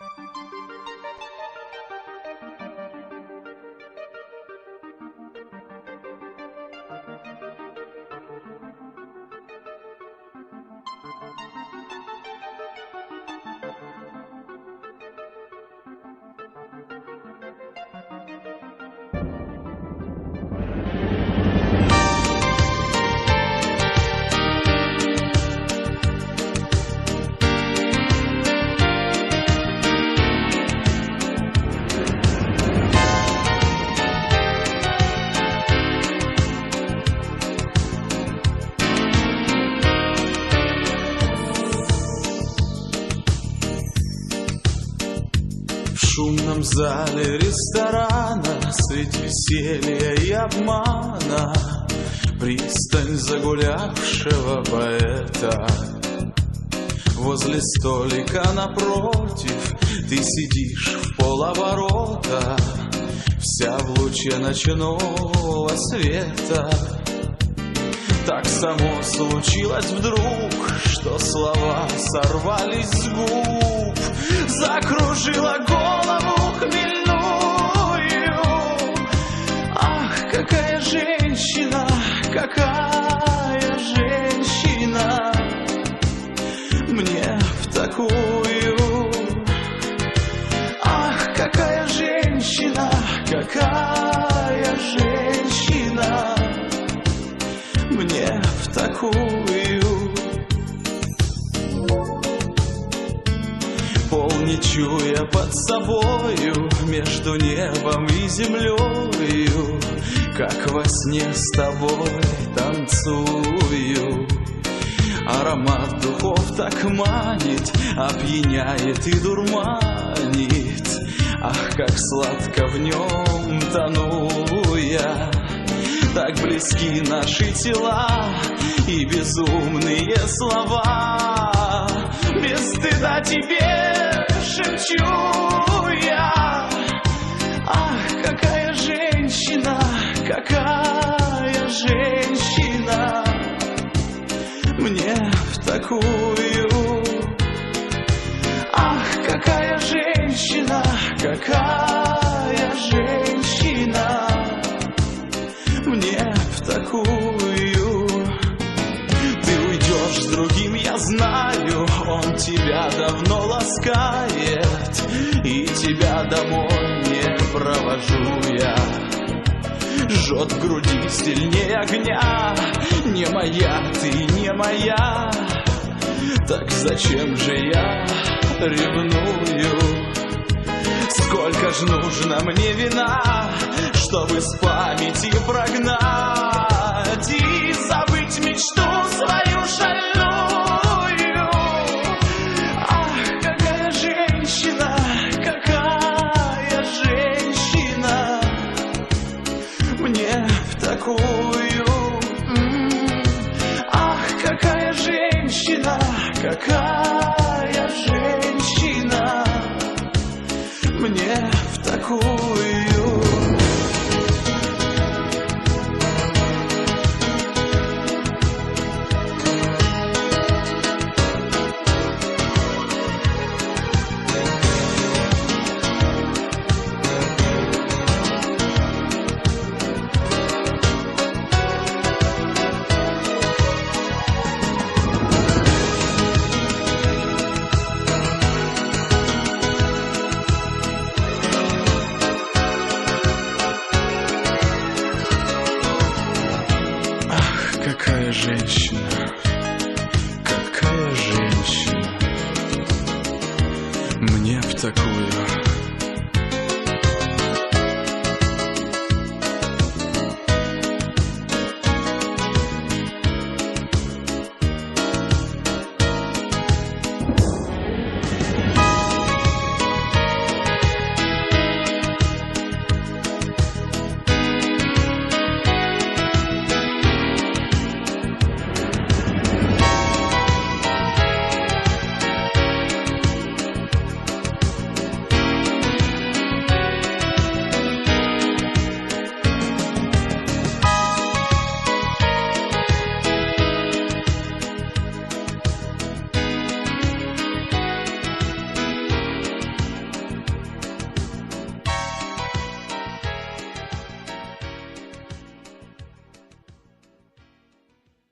В шумном зале ресторана Средь веселья и обмана Пристань загулявшего поэта Возле столика напротив Ты сидишь в полоборота Вся в луче ночного света. Так само случилось вдруг, что слова сорвались с губ, закружила голову какая женщина, мне в такую. Ах, какая женщина, какая женщина мне в такую не чуя под собою Между небом и землею Как во сне с тобой танцую. Аромат духов так манит Опьяняет и дурманит. Ах, как сладко в нем тону я. Так близки наши тела и безумные слова. Без стыда тебе шепчу мне в такую. Ах, какая женщина, какая женщина. Мне в такую. Ты уйдешь с другим, я знаю Он тебя давно ласкает И тебя домой не провожу я Жжет в груди сильнее огня. Не моя, ты не моя. Так зачем же я ревную? Сколько ж нужно мне вина, чтобы с памяти прогнать и забыть мечту женщина, женщина, какая женщина мне в такую.